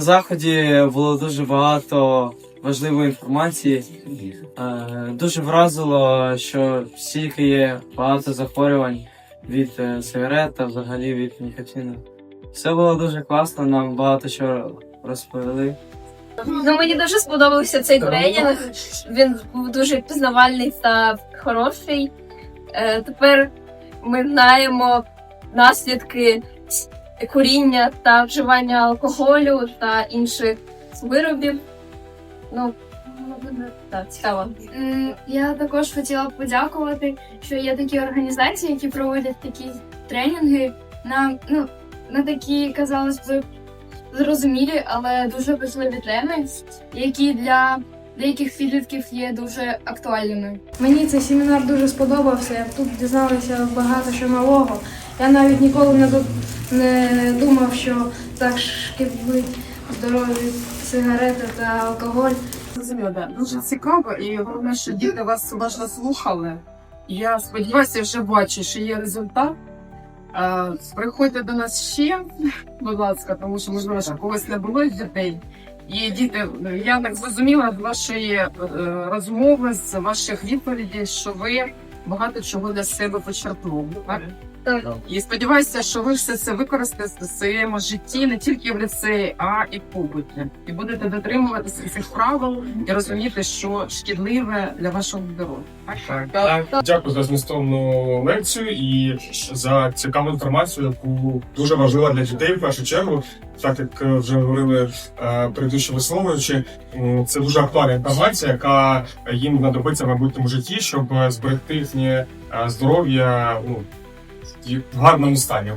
заході було дуже багато важливої інформації. Е, Дуже вразило, що стільки є багато захворювань від е, сигарет та взагалі від нікотину. Все було дуже класно, нам багато чого розповіли. Ну, мені дуже сподобався цей тренінг. Він був дуже пізнавальний та хороший. Е, тепер ми знаємо наслідки куріння та вживання алкоголю та інших виробів. Ну, так, цікаво. Я також хотіла б подякувати, що є такі організації, які проводять такі тренінги на, ну, на такі, казалось би, зрозумілі, але дуже важливі теми, які для деяких підлітків є дуже актуальними. Мені цей семінар дуже сподобався. Я тут дізналася багато що нового. Я навіть ніколи не, не думав, що так шкідливі здоров'ю сигарети та алкоголь. Зрозуміло. Дуже цікаво, і головне, що діти вас уважно слухали. Я сподіваюся, вже бачу, що є результат. Е, Приходьте до нас ще, будь ласка, тому що можливо, що когось не було з дітей. І діти, я так зрозуміла з вашої е, розмови, з ваших відповідей, що ви багато чого для себе почерпнули. Так? Так. І сподіваюся, що ви все це використаєте в своєму житті не тільки в ліцеї, а і в побуті. І будете дотримуватися цих правил і розуміти, що шкідливе для вашого здоров'я. Так? Дякую за змістовну лекцію і за цікаву інформацію, яку дуже важлива для дітей в першу чергу. Так як вже говорили е, предыдущі висловлюючи, це дуже актуальна інформація, яка їм знадобиться в майбутньому житті, щоб е, зберегти їхнє е, здоров'я ну, і в гарному стані.